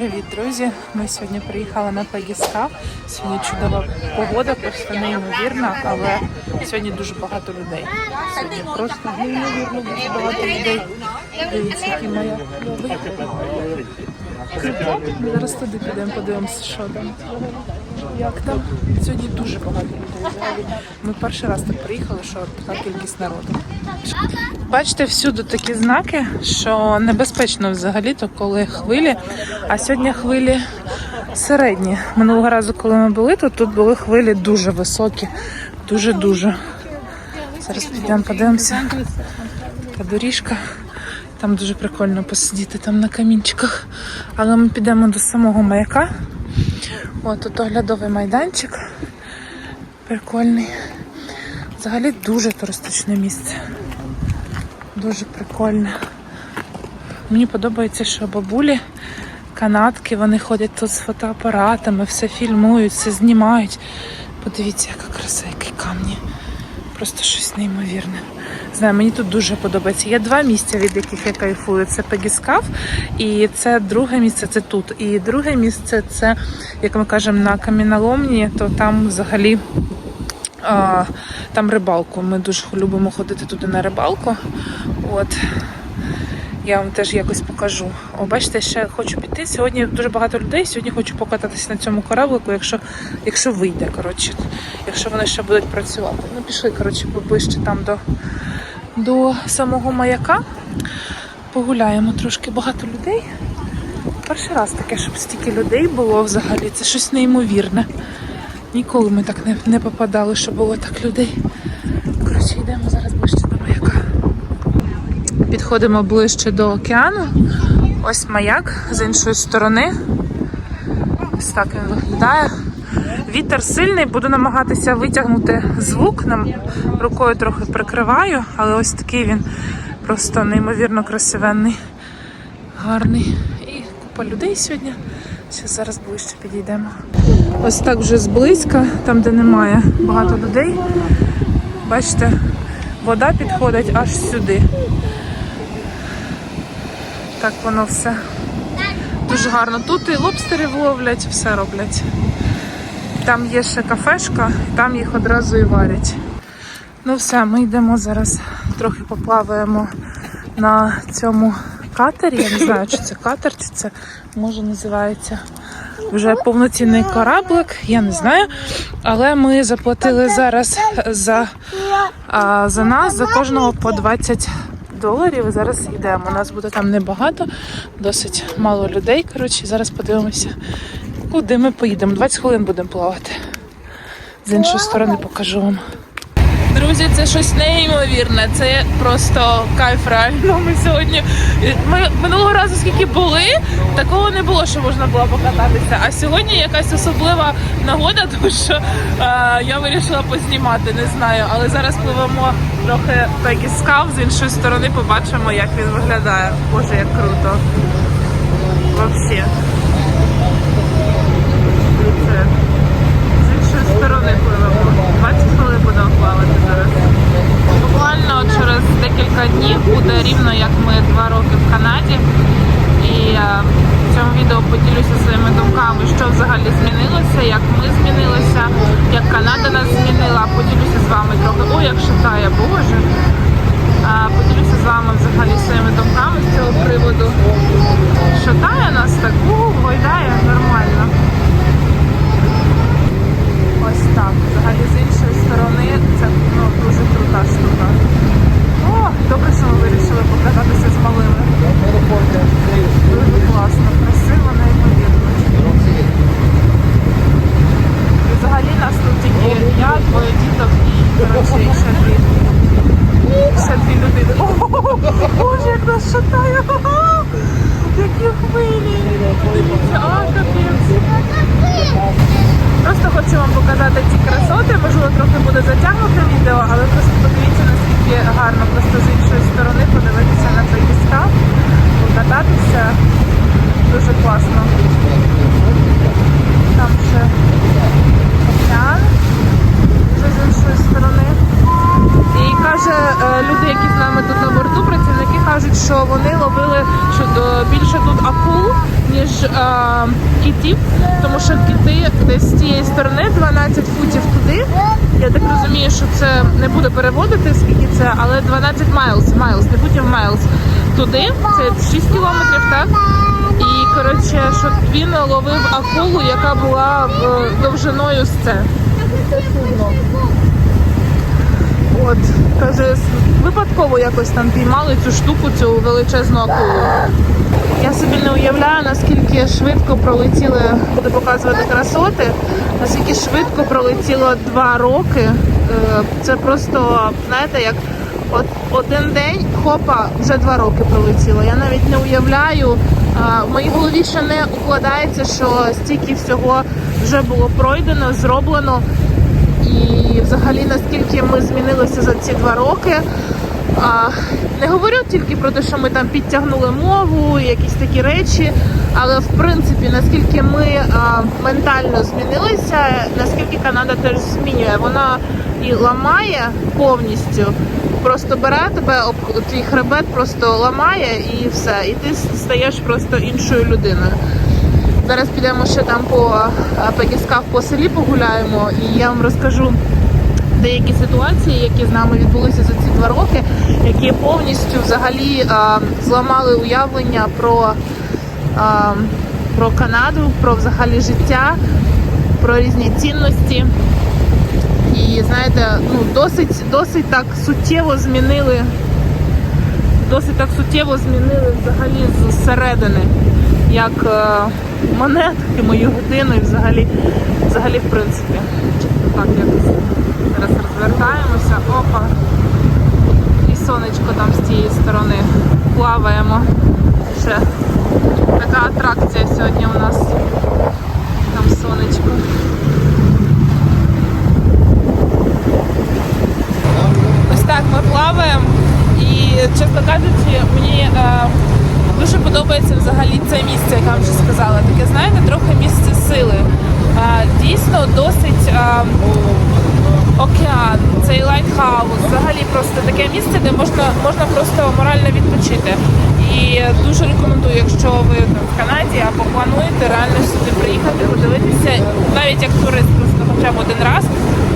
Привіт, друзі! Ми сьогодні приїхали на Пегіска. Сьогодні чудова погода, просто неймовірна, але сьогодні дуже багато людей. Сьогодні просто неймовірно дуже багато людей. Дивіться, який моя. Ми зараз туди підемо, подивимося, що там. Як там? Сьогодні дуже багато людей. Взагалі. Ми перший раз так приїхали, що така кількість народу. Бачите, всюди такі знаки, що небезпечно взагалі-то, коли хвилі. А сьогодні хвилі середні. Минулого разу, коли ми були, то тут були хвилі дуже високі. Дуже-дуже. Зараз підемо подивимося. Така доріжка. Там дуже прикольно посидіти там на камінчиках. Але ми підемо до самого маяка. От тут оглядовий майданчик. Прикольний. Взагалі дуже туристичне місце. Дуже прикольне. Мені подобається, що бабулі, канатки, вони ходять тут з фотоапаратами, все фільмують, все знімають. Подивіться, яка краса, які камні. Просто щось неймовірне. Знаю, мені тут дуже подобається. Є два місця, від яких я кайфую. Це Пегіскав, і це друге місце це тут. І друге місце це, як ми кажемо, на каміноломні, то там взагалі. А, там рибалку. Ми дуже любимо ходити туди на рибалку. От. Я вам теж якось покажу. О, бачите, ще хочу піти. Сьогодні дуже багато людей. Сьогодні хочу покататися на цьому кораблику, якщо, якщо вийде, коротше, якщо вони ще будуть працювати. Ну, пішли, коротше, поближче там до, до самого маяка. Погуляємо трошки багато людей. Перший раз таке, щоб стільки людей було взагалі. Це щось неймовірне. Ніколи ми так не, не попадали, що було так людей. Коротше, йдемо зараз ближче до маяка. Підходимо ближче до океану. Ось маяк з іншої сторони. Ось так він виглядає. Вітер сильний, буду намагатися витягнути звук. Нам рукою трохи прикриваю, але ось такий він просто неймовірно красивенний, гарний. І купа людей сьогодні. Ще зараз ближче підійдемо. Ось так вже зблизька, там де немає багато людей. Бачите, вода підходить аж сюди. Так воно все дуже гарно. Тут і лобстерів ловлять, все роблять. Там є ще кафешка, там їх одразу і варять. Ну все, ми йдемо зараз, трохи поплаваємо на цьому катері. Я не знаю, чи це катер, чи це може називається вже повноцінний кораблик, я не знаю. Але ми заплатили зараз за, а, за нас, за кожного по 20 доларів. І зараз йдемо. У нас буде там небагато, досить мало людей. Коротше, зараз подивимося, куди ми поїдемо. 20 хвилин будемо плавати. З іншої сторони покажу вам. Друзі, це щось неймовірне. Це просто кайф реально. Ми сьогодні. Ми минулого разу, скільки були, такого не було, що можна було покататися. А сьогодні якась особлива нагода, тому що е, я вирішила познімати, не знаю. Але зараз пливемо трохи пегіскав з іншої сторони, побачимо, як він виглядає. Боже, як круто. Взагалі. Дивіться. З іншої сторони пливемо. 20 плавати зараз. Буквально через декілька днів буде рівно як ми два роки в Канаді. І е, в цьому відео поділюся своїми думками, що взагалі змінилося, як ми змінилися, як Канада нас змінила. Поділюся з вами трохи. Ой, як шатає, боже. Поділюся з вами взагалі своїми думками з цього приводу. Шатає нас так, у, гойдає нормально. Ось так. Взагалі з іншої сторони це ну, дуже крута штука. О, добре, що ми вирішили покататися з малими. Дуже класно, красиво, неймовірно. І взагалі нас тут тільки я, двоє діток і коротше і ще дві. Ще дві людини. О, Боже, як нас шатає! Які хвилі! Дивіться, а, капець! Просто хочу вам показати ці красоти. Можливо, трохи буде затягнути відео, але просто подивіться, наскільки гарно просто з іншої сторони подивитися на цей піска, покататися. Дуже класно. Там ще океан, вже з іншої сторони. І каже, е, люди, які з нами тут на борту, працівники кажуть, що вони ловили е, більше тут акул, ніж е, а, китів, тому що кити десь з цієї сторони 12 футів туди. Я так розумію, що це не буду переводити, скільки це, але 12 майлз, майлз, не футів майлз туди. Це 6 кілометрів, так? І коротше, що він ловив акулу, яка була довжиною з це. Це судно. От, каже, випадково якось там піймали цю штуку, цю величезну акулу. Я собі не уявляю, наскільки швидко пролетіли, буду показувати красоти, наскільки швидко пролетіло два роки. Е, Це просто, знаєте, як от один день, хопа, вже два роки пролетіло. Я навіть не уявляю. В моїй голові ще не укладається, що стільки всього вже було пройдено, зроблено. І взагалі наскільки ми змінилися за ці два роки. Не говорю тільки про те, що ми там підтягнули мову, якісь такі речі, але в принципі наскільки ми ментально змінилися, наскільки Канада теж змінює. Вона і ламає повністю, просто бере тебе, твій хребет просто ламає і все. І ти стаєш просто іншою людиною. Зараз підемо ще там по а, Пегісках по селі погуляємо, і я вам розкажу деякі ситуації, які з нами відбулися за ці два роки, які повністю взагалі а, зламали уявлення про, а, про Канаду, про взагалі життя, про різні цінності. І знаєте, ну досить, досить так суттєво змінили, досить так суттєво змінили взагалі зсередини, як е, монетки, мої години, і взагалі, взагалі, в принципі. Так, якось зараз розвертаємося. Опа. І сонечко там з тієї сторони. Плаваємо. Ще така атракція сьогодні у нас. Там сонечко. Ось так ми плаваємо. І, чесно кажучи, мені е, дуже подобається взагалі це місце, як я вже сказала. Таке, знаєте, трохи місце сили. Дійсно досить океан, цей лайтхаус, взагалі просто таке місце, де можна, можна просто морально відпочити. І дуже рекомендую, якщо ви там, в Канаді або плануєте реально сюди приїхати, подивитися, навіть як турист, просто хоча б один раз,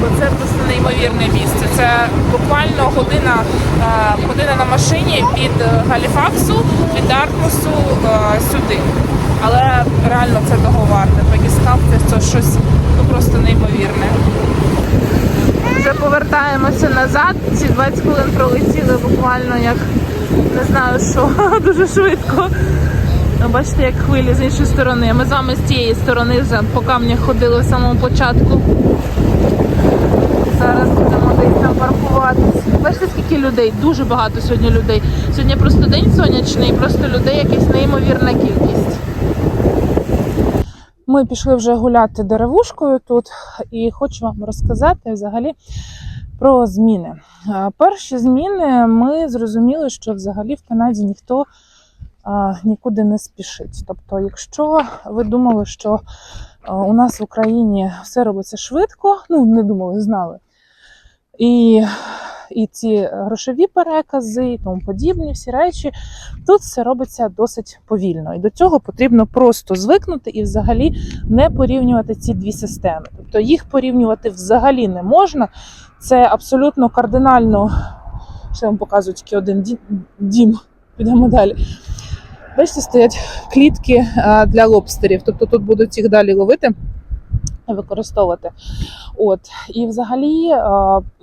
бо це просто неймовірне місце. Це буквально година, е, година на машині від е, Галіфаксу, від Дартмусу е, сюди. Але реально це того варте. Пегіскав це, це щось ну, просто неймовірне. Вже повертаємося назад. Ці 20 хвилин пролетіли буквально як не знаю що, дуже швидко. Ну, Бачите, як хвилі з іншої сторони. Ми з вами з цієї сторони вже по камнях ходили в самому початку. Зараз будемо десь там паркуватись. Бачите, скільки людей? Дуже багато сьогодні людей. Сьогодні просто день сонячний, просто людей якась неймовірна кількість. Ми пішли вже гуляти деревушкою тут і хочу вам розказати взагалі про зміни. Е, Перші зміни ми зрозуміли, що взагалі в Канаді ніхто а, нікуди не спішить. Тобто, якщо ви думали, що у нас в Україні все робиться швидко, ну не думали, знали. І, і ці грошові перекази, і тому подібні всі речі, тут все робиться досить повільно. І до цього потрібно просто звикнути і взагалі не порівнювати ці дві системи. Тобто їх порівнювати взагалі не можна. Це абсолютно кардинально. Ще вам показую тільки один дім. Підемо далі. Бачите, стоять клітки для лобстерів. Тобто тут будуть їх далі ловити і використовувати. От. І взагалі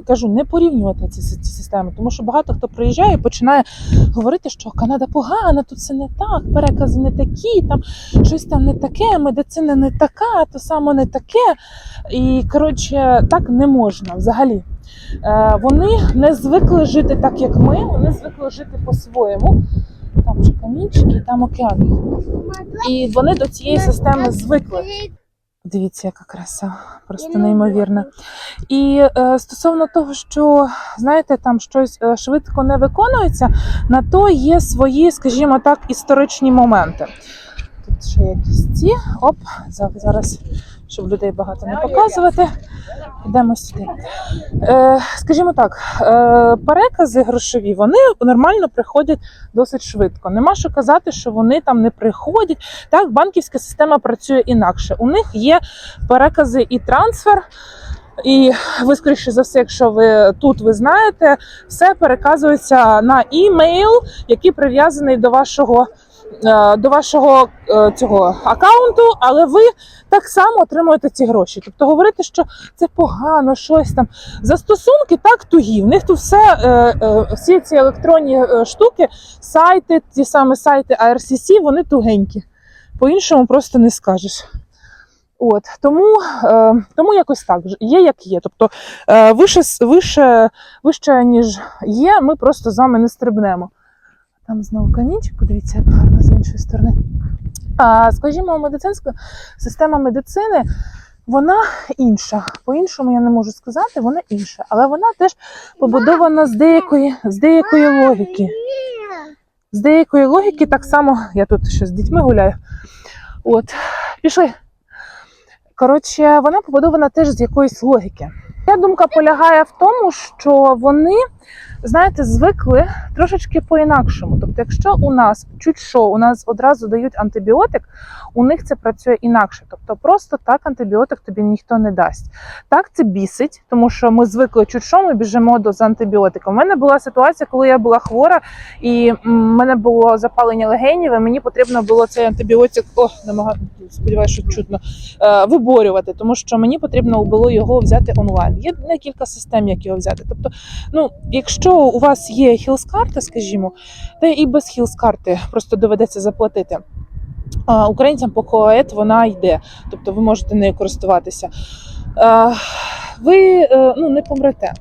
кажу, не порівнювати ці, ці системи, тому що багато хто приїжджає і починає говорити, що Канада погана, тут все не так, перекази не такі, там щось там не таке, медицина не така, то само не таке. І коротше, так не можна взагалі. Е, вони не звикли жити так, як ми, вони звикли жити по-своєму. Там же камінчики, там океан. І вони до цієї системи звикли. Дивіться, яка краса, просто неймовірна. І е, стосовно того, що знаєте, там щось е, швидко не виконується, на то є свої, скажімо так, історичні моменти. Тут ще якісь ці. Оп, зараз щоб людей багато не показувати. Йдемо сюди. Е, скажімо так, е, перекази грошові вони нормально приходять досить швидко. Нема що казати, що вони там не приходять. Так, банківська система працює інакше. У них є перекази і трансфер. І ви, скоріше за все, якщо ви тут ви знаєте, все переказується на імейл, який прив'язаний до вашого до вашого е, цього аккаунту, але ви так само отримуєте ці гроші. Тобто говорити, що це погано, щось там. Застосунки так тугі. В них тут все, е, е, всі ці електронні е, штуки, сайти, ті самі сайти IRCC, вони тугенькі. По-іншому просто не скажеш. От тому, е, тому якось так є, як є. Тобто е, вище, вище, вище, ніж є, ми просто з вами не стрибнемо. Там знову камінчик, подивіться, як гарно з іншої сторони. А, скажімо, медицинська система медицини. Вона інша. По-іншому я не можу сказати, вона інша. Але вона теж побудована з деякої, з деякої логіки. З деякої логіки, так само, я тут ще з дітьми гуляю. От, пішли. Коротше, вона побудована теж з якоїсь логіки. Моя думка полягає в тому, що вони, знаєте, звикли трошечки по-інакшому. Тобто, якщо у нас чуть що, у нас одразу дають антибіотик, у них це працює інакше. Тобто, просто так антибіотик тобі ніхто не дасть. Так це бісить, тому що ми звикли чуть що, ми біжимо до з антибіотиком. У мене була ситуація, коли я була хвора, і в мене було запалення легенів, і мені потрібно було цей антибіотик. О, намагаю, сподіваюся, що чутно е, виборювати, тому що мені потрібно було його взяти онлайн. Є декілька систем, як його взяти. Тобто, ну, якщо у вас є хілс-карта, скажімо, та і без хілс-карти просто доведеться заплатити. А українцям по КОЕТ вона йде, тобто ви можете нею користуватися. Ви е, ну, не помрете.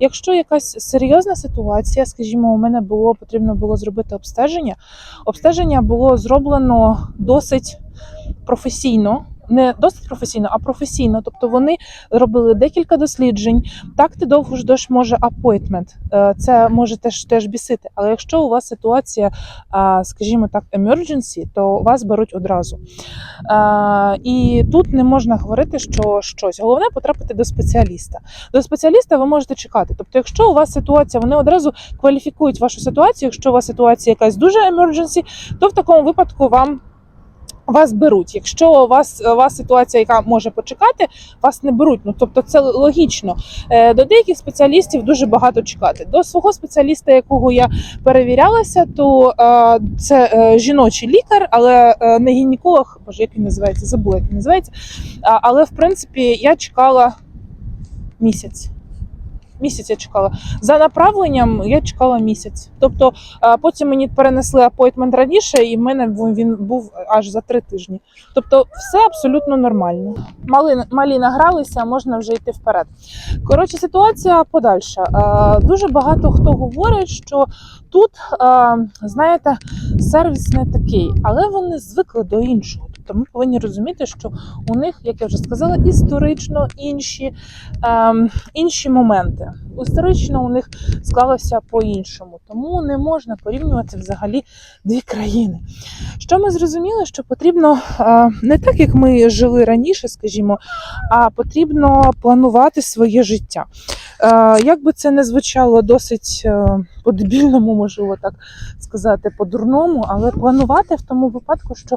Якщо якась серйозна ситуація, скажімо, у мене було потрібно було зробити обстеження. Обстеження було зроблено досить професійно. Не досить професійно, а професійно. Тобто вони робили декілька досліджень. Так ти довго ждеш, може, апойтмент. Це може теж теж бісити. Але якщо у вас ситуація, скажімо так, emergency, то вас беруть одразу. І тут не можна говорити, що щось. Головне потрапити до спеціаліста. До спеціаліста ви можете чекати. Тобто, якщо у вас ситуація, вони одразу кваліфікують вашу ситуацію. Якщо у вас ситуація якась дуже emergency, то в такому випадку вам. Вас беруть. Якщо у вас, у вас ситуація, яка може почекати, вас не беруть. Ну тобто це логічно. Е, До деяких спеціалістів дуже багато чекати. До свого спеціаліста, якого я перевірялася, то е, це е, жіночий лікар, але не гінеколог, боже, як він називається, забула, як він називається. Але в принципі я чекала місяць. Місяць я чекала. За направленням я чекала місяць. Тобто потім мені перенесли апойтмент раніше, і в мене він був аж за три тижні. Тобто, все абсолютно нормально. Мали, малі награлися, можна вже йти вперед. Коротше, ситуація подальша. Дуже багато хто говорить, що тут, знаєте, сервіс не такий, але вони звикли до іншого. Тобто ми повинні розуміти, що у них, як я вже сказала, історично інші, ем, інші моменти. Історично у них склалося по-іншому, тому не можна порівнювати взагалі дві країни. Що ми зрозуміли, що потрібно е, не так, як ми жили раніше, скажімо, а потрібно планувати своє життя. Як би це не звучало досить е, по-дебільному, можливо так сказати, по-дурному, але планувати в тому випадку, що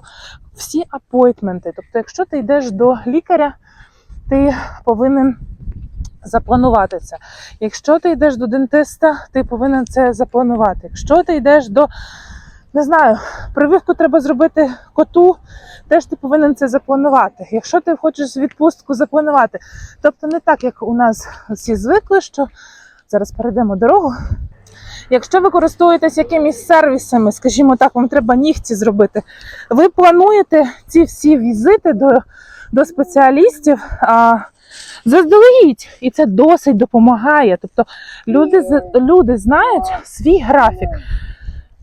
всі апойтменти, тобто, якщо ти йдеш до лікаря, ти повинен запланувати це. Якщо ти йдеш до дентиста, ти повинен це запланувати. Якщо ти йдеш до не знаю, прививку треба зробити коту, теж ти повинен це запланувати. Якщо ти хочеш відпустку запланувати. Тобто не так, як у нас всі звикли, що зараз перейдемо дорогу. Якщо ви користуєтесь якимись сервісами, скажімо так, вам треба нігті зробити, ви плануєте ці всі візити до, до спеціалістів а, заздалегідь, і це досить допомагає. Тобто люди, люди знають свій графік.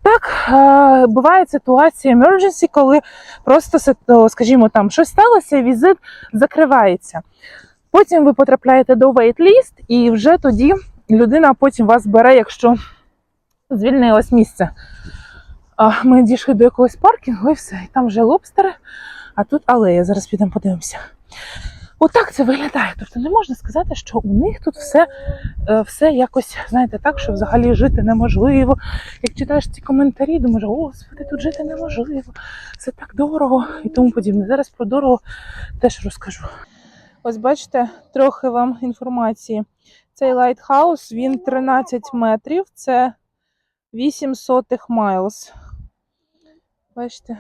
Так, е, бувають ситуації emergency, коли просто, скажімо, там щось сталося, візит закривається. Потім ви потрапляєте до wait-list, і вже тоді людина потім вас бере, якщо звільнилось місце. Ми дійшли до якогось паркінгу і все. І там вже лобстери, а тут алея. Зараз підемо подивимося. Отак це виглядає. Тобто не можна сказати, що у них тут все, е, все якось, знаєте, так, що взагалі жити неможливо. Як читаєш ці коментарі, думаєш, господи, тут жити неможливо, це так дорого і тому подібне. Зараз про дорого теж розкажу. Ось бачите, трохи вам інформації. Цей лайтхаус він 13 метрів, це 8 сотих майлз. Бачите,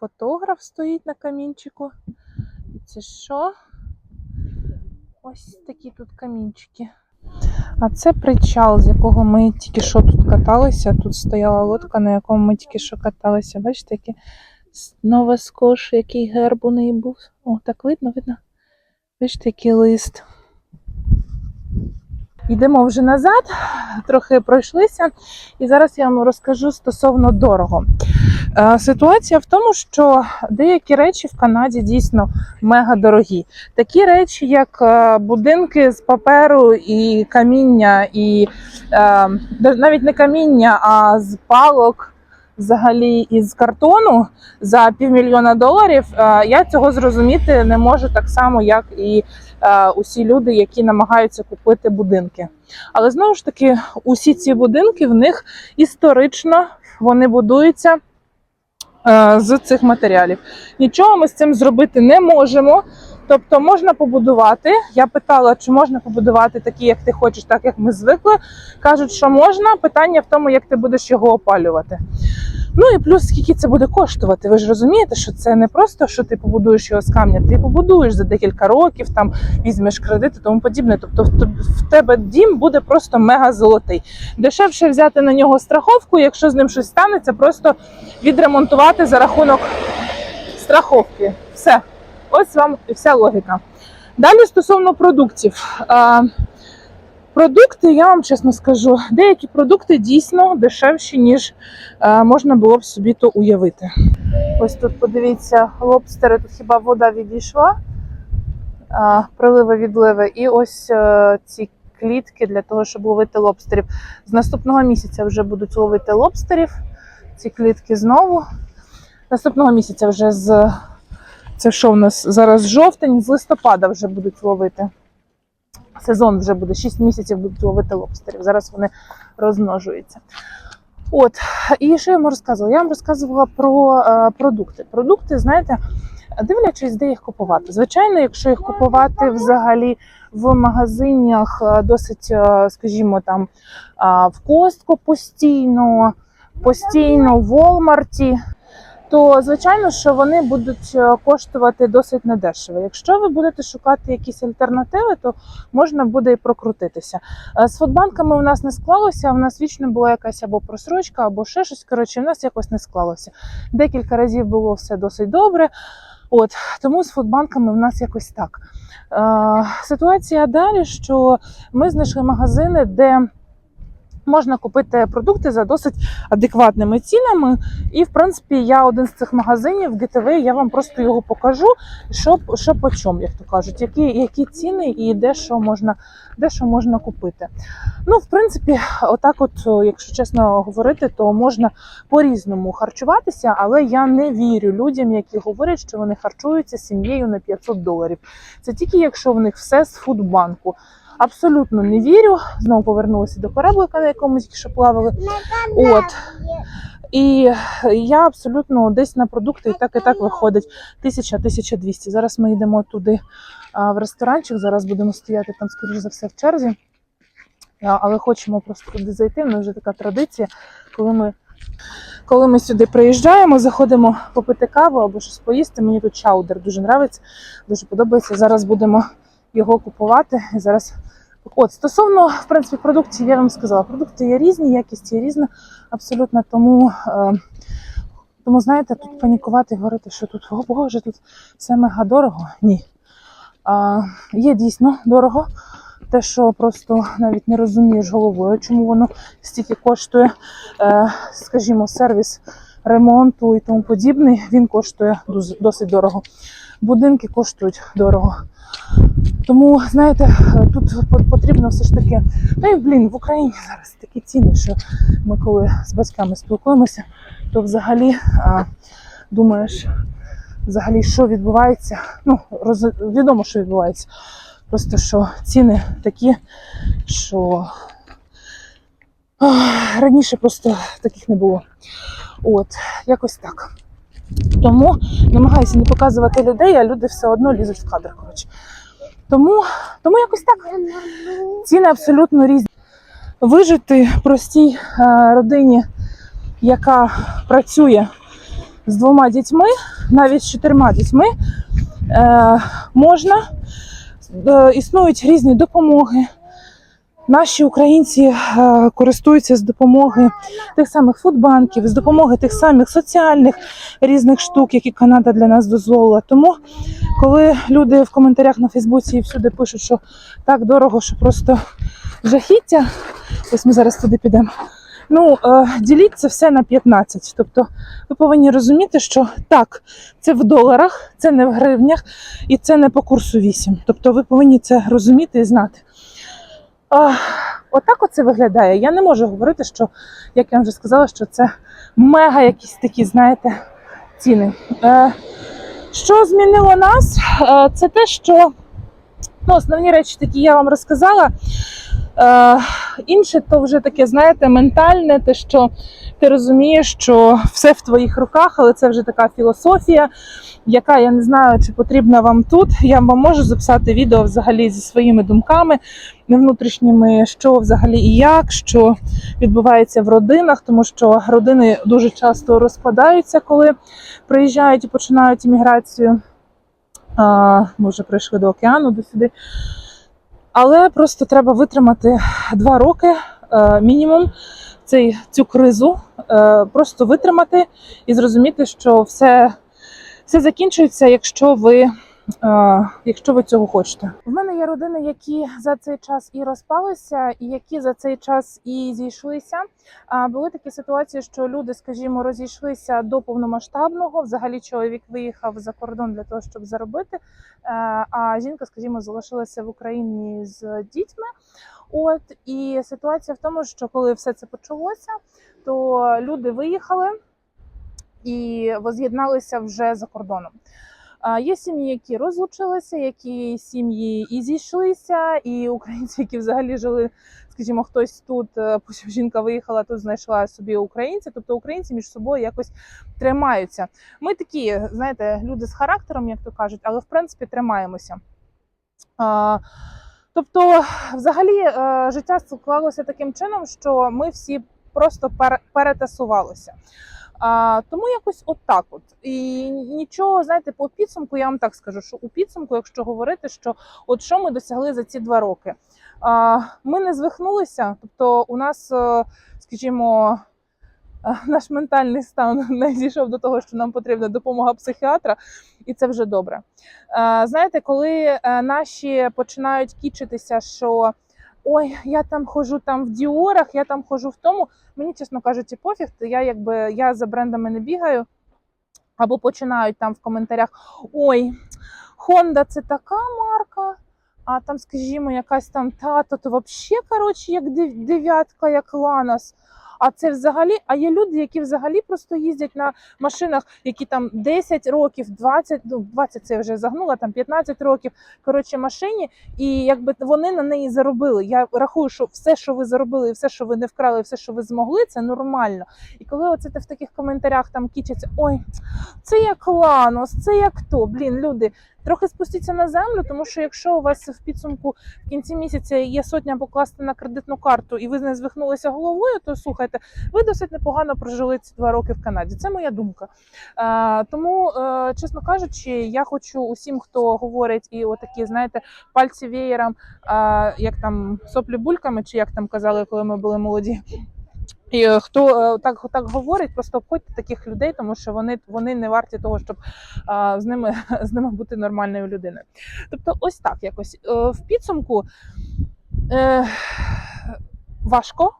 фотограф стоїть на камінчику. І це що? Ось такі тут камінчики. А це причал, з якого ми тільки що тут каталися. Тут стояла лодка, на якому ми тільки що каталися. Бачите, який Нова Скош, який герб у неї був. О, так видно, видно. Бачите, який лист. Йдемо вже назад, трохи пройшлися, і зараз я вам розкажу стосовно дорого. Е, Ситуація в тому, що деякі речі в Канаді дійсно мега дорогі. Такі речі, як е, будинки з паперу і каміння, і е, навіть не каміння, а з палок, взагалі із картону за півмільйона доларів. Я цього зрозуміти не можу так само, як і усі люди, які намагаються купити будинки. Але знову ж таки, усі ці будинки в них історично вони будуються з цих матеріалів. Нічого ми з цим зробити не можемо. Тобто можна побудувати. Я питала, чи можна побудувати такі, як ти хочеш, так як ми звикли. Кажуть, що можна. Питання в тому, як ти будеш його опалювати. Ну і плюс скільки це буде коштувати. Ви ж розумієте, що це не просто, що ти побудуєш його з камня, ти побудуєш за декілька років, там візьмеш кредит і тому подібне. Тобто в тебе дім буде просто мега золотий. Дешевше взяти на нього страховку, якщо з ним щось станеться, просто відремонтувати за рахунок страховки. Все. Ось вам і вся логіка. Далі стосовно продуктів. Продукти, я вам чесно скажу, деякі продукти дійсно дешевші, ніж е, можна було б собі то уявити. Ось тут подивіться, лобстери, тут хіба вода відійшла, приливи відливи, і ось е, ці клітки для того, щоб ловити лобстерів. З наступного місяця вже будуть ловити лобстерів. Ці клітки знову. Наступного місяця вже з це що в нас зараз жовтень, з листопада вже будуть ловити. Сезон вже буде 6 місяців будуть ловити лобстерів. Зараз вони розмножуються. От, і що я вам розказувала? Я вам розказувала про е, продукти. Продукти, знаєте, дивлячись, де їх купувати. Звичайно, якщо їх купувати взагалі в магазинах, е, досить, е, скажімо, там е, в Костко постійно, постійно в Walmart, то звичайно, що вони будуть е, коштувати досить недешево. Якщо ви будете шукати якісь альтернативи, то можна буде і прокрутитися. Е, З фудбанками у нас не склалося. У нас вічно була якась або просрочка, або ще щось. Коротше, у нас якось не склалося. Декілька разів було все досить добре. От тому з фудбанками в нас якось так. Е, ситуація далі, що ми знайшли магазини, де можна купити продукти за досить адекватними цінами. І, в принципі, я один з цих магазинів ГТВ, я вам просто його покажу, що, що по чому, як то кажуть, які, які ціни і де що можна, де що можна купити. Ну, в принципі, отак, от, якщо чесно говорити, то можна по-різному харчуватися, але я не вірю людям, які говорять, що вони харчуються сім'єю на 500 доларів. Це тільки якщо в них все з фудбанку. Абсолютно не вірю. Знову повернулася до кораблика, на якому тільки що плавали. От. І я абсолютно десь на продукти і так і так виходить 1000-1200. Зараз ми йдемо туди в ресторанчик. Зараз будемо стояти там, скоріш за все, в черзі. Але хочемо просто туди зайти. У нас вже така традиція, коли ми. Коли ми сюди приїжджаємо, заходимо попити каву або щось поїсти. Мені тут чаудер дуже подобається, дуже подобається. Зараз будемо його купувати. Зараз От стосовно в принципі продуктів, я вам сказала, продукти є різні, якість є різна, абсолютно. Тому, е, тому знаєте, тут панікувати і говорити, що тут о Боже, тут все мега дорого. Ні. А, є дійсно дорого. Те, що просто навіть не розумієш головою, чому воно стільки коштує, е, скажімо, сервіс ремонту і тому подібний, він коштує досить дорого. Будинки коштують дорого. Тому, знаєте, тут потрібно все ж таки. Та й блін, в Україні зараз такі ціни, що ми коли з батьками спілкуємося, то взагалі а, думаєш, взагалі, що відбувається. Ну, роз... відомо, що відбувається. Просто що ціни такі, що ах, раніше просто таких не було. От, якось так. Тому намагаюся не показувати людей, а люди все одно лізуть в кадр. Коротше. Тому, тому якось так. Ціни абсолютно різні. Вижити простій е, родині, яка працює з двома дітьми, навіть з чотирма дітьми, е, можна. Е, існують різні допомоги. Наші українці е, користуються з допомоги тих самих фудбанків, з допомоги тих самих соціальних різних штук, які Канада для нас дозволила. Тому, коли люди в коментарях на Фейсбуці і всюди пишуть, що так дорого, що просто жахіття, ось ми зараз туди підемо. Ну, е, діліть це все на 15. Тобто ви повинні розуміти, що так, це в доларах, це не в гривнях і це не по курсу 8. Тобто ви повинні це розуміти і знати. Отак оце виглядає. Я не можу говорити, що, як я вже сказала, що це мега якісь такі, знаєте, ціни. Е, що змінило нас? Е, це те, що ну, основні речі такі я вам розказала. Е, інше то вже таке, знаєте, ментальне, те, що ти розумієш, що все в твоїх руках, але це вже така філософія, яка я не знаю, чи потрібна вам тут. Я вам можу записати відео взагалі зі своїми думками внутрішніми, що взагалі і як, що відбувається в родинах, тому що родини дуже часто розпадаються, коли приїжджають і починають імміграцію. А, Ми вже прийшли до океану до сюди. Але просто треба витримати два роки е, мінімум цей, цю кризу, е, просто витримати і зрозуміти, що все, все закінчується, якщо ви, е, якщо ви цього хочете. У мене є родини, які за цей час і розпалися, і які за цей час і зійшлися. А були такі ситуації, що люди, скажімо, розійшлися до повномасштабного. Взагалі, чоловік виїхав за кордон для того, щоб заробити. Е, А жінка, скажімо, залишилася в Україні з дітьми. От і ситуація в тому, що коли все це почалося, то люди виїхали і воз'єдналися вже за кордоном. Є сім'ї, які розлучилися, які сім'ї і зійшлися, і українці, які взагалі жили, скажімо, хтось тут, е, потім жінка виїхала, тут знайшла собі українця. Тобто українці між собою якось тримаються. Ми такі, знаєте, люди з характером, як то кажуть, але в принципі тримаємося. Тобто, взагалі, е, життя склалося таким чином, що ми всі просто пере- перетасувалися. А, тому якось отак от. І нічого, знаєте, по підсумку, я вам так скажу, що у підсумку, якщо говорити, що от що ми досягли за ці два роки. А, ми не звихнулися, тобто у нас, е, скажімо, наш ментальний стан не дійшов до того, що нам потрібна допомога психіатра, і це вже добре. Знаєте, коли е, наші починають кічитися, що ой, я там хожу там в діорах, я там хожу в тому. Мені, чесно кажучи, пофіг, я якби я за брендами не бігаю. Або починають там в коментарях: ой, Honda це така марка. А там, скажімо, якась там тато, то взагалі, коротше, як дев'ятка, як Ланос. А це взагалі, а є люди, які взагалі просто їздять на машинах, які там 10 років, 20, ну 20 це вже загнула, там 15 років. Коротше, машині, і якби вони на неї заробили. Я рахую, що все, що ви заробили, і все, що ви не вкрали, і все, що ви змогли, це нормально. І коли оце ти в таких коментарях там кічаться, ой, це як Ланос, це як то. Блін, люди, трохи спустіться на землю, тому що якщо у вас в підсумку в кінці місяця є сотня покласти на кредитну карту, і ви не звихнулися головою, то слухайте, ви досить непогано прожили ці два роки в Канаді. Це моя думка. Тому, е, чесно кажучи, я хочу усім, хто говорить і отакі, знаєте, пальці веєром, як там соплі бульками, чи як там казали, коли ми були молоді. І е, хто е, так, так говорить, просто обходьте таких людей, тому що вони, вони не варті того, щоб а, з ними з ними бути нормальною людиною. Тобто, ось так якось Е, в підсумку е, важко,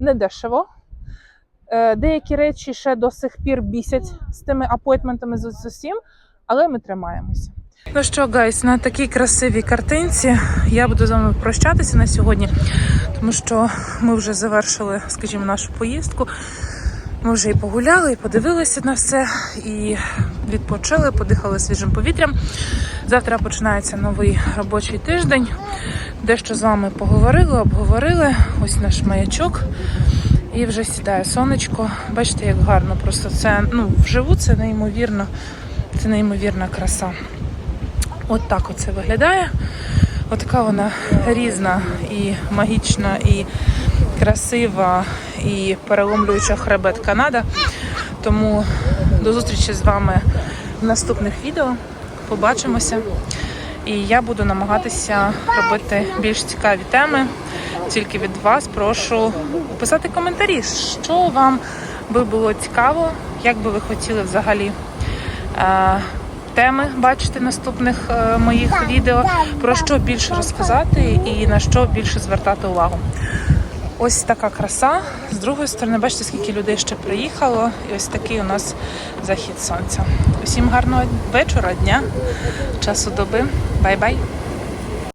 недешево. Е, Деякі речі ще до сих пір бісять з тими апойтментами з з усім, але ми тримаємося. Ну що, гайс, на такій красивій картинці я буду з вами прощатися на сьогодні, тому що ми вже завершили, скажімо, нашу поїздку. Ми вже і погуляли, і подивилися на все, і відпочили, подихали свіжим повітрям. Завтра починається новий робочий тиждень. Дещо з вами поговорили, обговорили. Ось наш маячок. І вже сідає сонечко. Бачите, як гарно. Просто це ну, вживу це неймовірно, це неймовірна краса. От так оце виглядає. Отака вона різна і магічна, і красива, і переломлююча хребет Канада. Тому до зустрічі з вами в наступних відео. Побачимося. І я буду намагатися робити більш цікаві теми. Тільки від вас прошу писати коментарі, що вам би було цікаво, як би ви хотіли взагалі е, теми бачити наступних е, моїх відео, про що більше розказати і на що більше звертати увагу. Ось така краса. З другої сторони, бачите, скільки людей ще приїхало, і ось такий у нас захід сонця. Усім гарного вечора, дня, часу доби. Бай-бай!